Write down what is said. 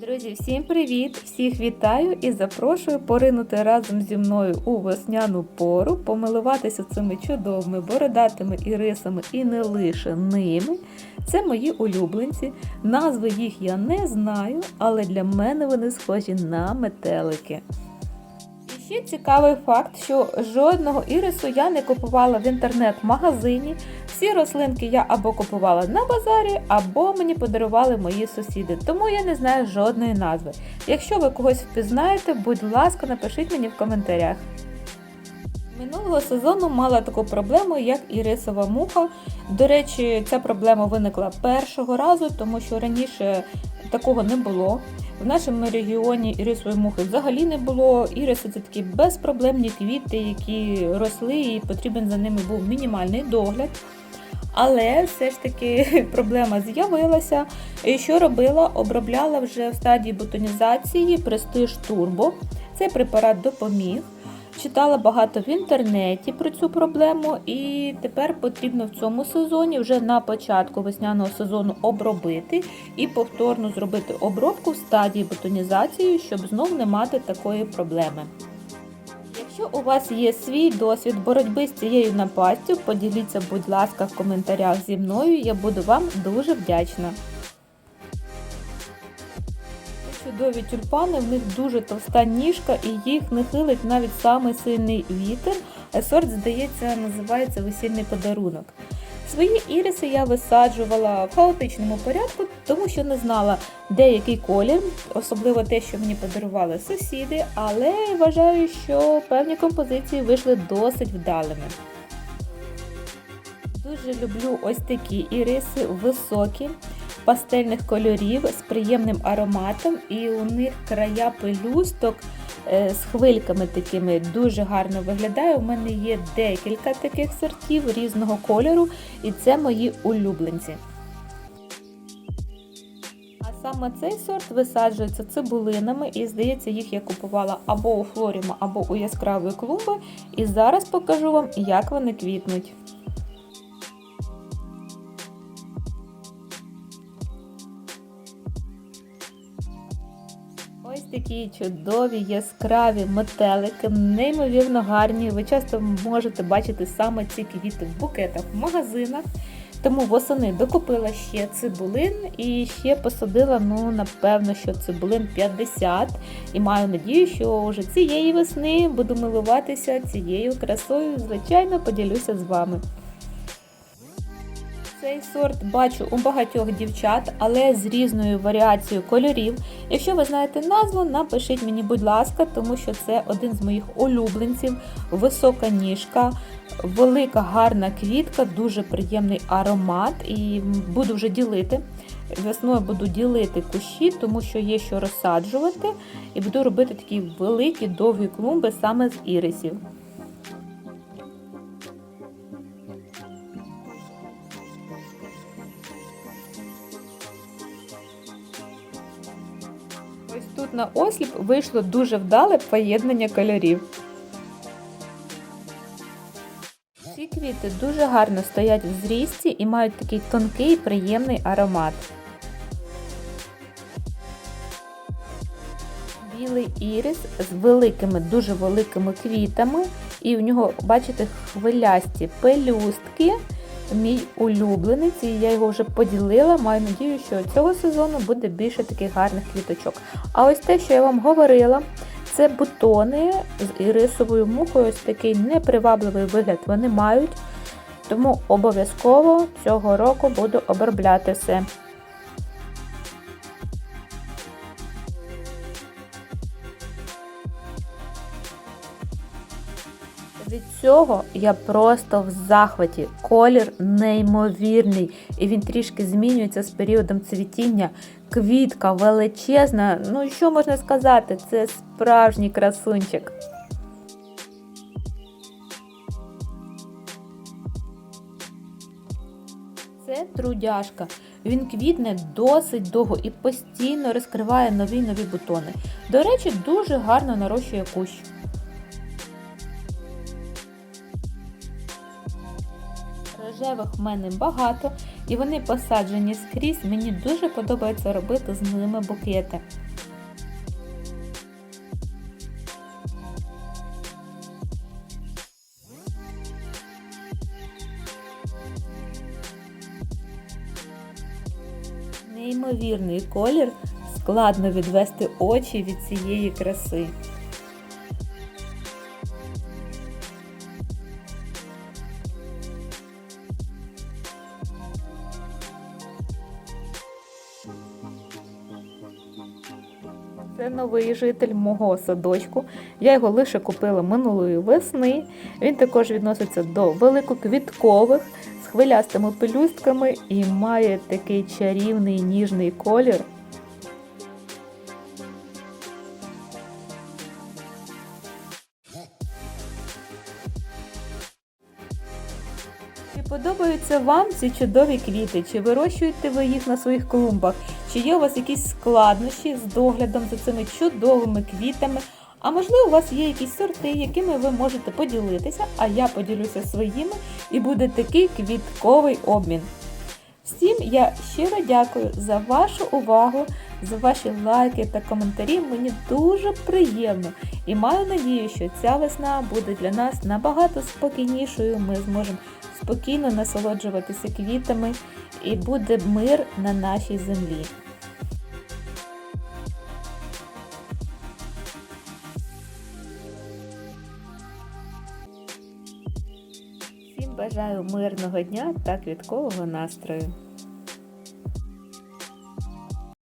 Друзі, всім привіт! Всіх вітаю і запрошую поринути разом зі мною у весняну пору, помилуватися цими чудовими бородатими ірисами і не лише ними. Це мої улюбленці. Назви їх я не знаю, але для мене вони схожі на метелики. Ще цікавий факт, що жодного ірису я не купувала в інтернет-магазині. Всі рослинки я або купувала на базарі, або мені подарували мої сусіди, тому я не знаю жодної назви. Якщо ви когось впізнаєте, будь ласка, напишіть мені в коментарях. Минулого сезону мала таку проблему, як ірисова муха. До речі, ця проблема виникла першого разу, тому що раніше такого не було. В нашому регіоні ірисової мухи взагалі не було. Іриси це такі безпроблемні квіти, які росли, і потрібен за ними був мінімальний догляд. Але все ж таки проблема з'явилася. І що робила? Обробляла вже в стадії бутонізації престиж турбо. Цей препарат допоміг. Читала багато в інтернеті про цю проблему, і тепер потрібно в цьому сезоні вже на початку весняного сезону обробити і повторно зробити обробку в стадії бутонізації, щоб знов не мати такої проблеми. Якщо у вас є свій досвід боротьби з цією напастю, поділіться, будь ласка, в коментарях зі мною, я буду вам дуже вдячна. Чудові тюльпани, в них дуже товста ніжка і їх не хилить навіть самий сильний вітер. Сорт, здається, називається весільний подарунок. Свої іриси я висаджувала в хаотичному порядку, тому що не знала, де який колір, особливо те, що мені подарували сусіди, але вважаю, що певні композиції вийшли досить вдалими. Дуже люблю ось такі іриси високі, пастельних кольорів з приємним ароматом, і у них края пелюсток з хвильками такими дуже гарно виглядає. У мене є декілька таких сортів різного кольору, і це мої улюбленці. А саме цей сорт висаджується цибулинами, і здається, їх я купувала або у флоріма, або у яскравої клумби. І зараз покажу вам, як вони квітнуть. Такі чудові, яскраві метелики, неймовірно гарні. Ви часто можете бачити саме ці квіти в букетах в магазинах. Тому восени докупила ще цибулин і ще посадила, ну, напевно, що цибулин 50. І маю надію, що вже цієї весни буду милуватися цією красою. Звичайно, поділюся з вами. Цей сорт бачу у багатьох дівчат, але з різною варіацією кольорів. Якщо ви знаєте назву, напишіть мені, будь ласка, тому що це один з моїх улюбленців, висока ніжка, велика гарна квітка, дуже приємний аромат. І буду вже ділити. Весною буду ділити кущі, тому що є що розсаджувати, і буду робити такі великі довгі клумби саме з ірисів. На осліп вийшло дуже вдале поєднання кольорів. Ці квіти дуже гарно стоять в зрісті і мають такий тонкий приємний аромат. Білий ірис з великими, дуже великими квітами, і в нього, бачите, хвилясті пелюстки мій улюбленець, і я його вже поділила. Маю надію, що цього сезону буде більше таких гарних квіточок. А ось те, що я вам говорила, це бутони з ірисовою мухою. Ось такий непривабливий вигляд вони мають. Тому обов'язково цього року буду обробляти все. Від цього я просто в захваті. Колір неймовірний, і він трішки змінюється з періодом цвітіння. Квітка величезна. Ну, що можна сказати? Це справжній красунчик. Це трудяшка. Він квітне досить довго і постійно розкриває нові нові бутони. До речі, дуже гарно нарощує кущ. Рожевих в мене багато, і вони посаджені скрізь. Мені дуже подобається робити з ними букети. Неймовірний колір складно відвести очі від цієї краси. Це новий житель мого садочку. Я його лише купила минулої весни. Він також відноситься до великоквіткових з хвилястими пелюстками і має такий чарівний ніжний колір. Чи подобаються вам ці чудові квіти? Чи вирощуєте ви їх на своїх клумбах? Чи є у вас якісь складнощі з доглядом за цими чудовими квітами? А можливо, у вас є якісь сорти, якими ви можете поділитися, а я поділюся своїми, і буде такий квітковий обмін. Всім я щиро дякую за вашу увагу, за ваші лайки та коментарі. Мені дуже приємно і маю надію, що ця весна буде для нас набагато спокійнішою. Ми зможемо спокійно насолоджуватися квітами і буде мир на нашій землі. Бажаю мирного дня та квіткового настрою.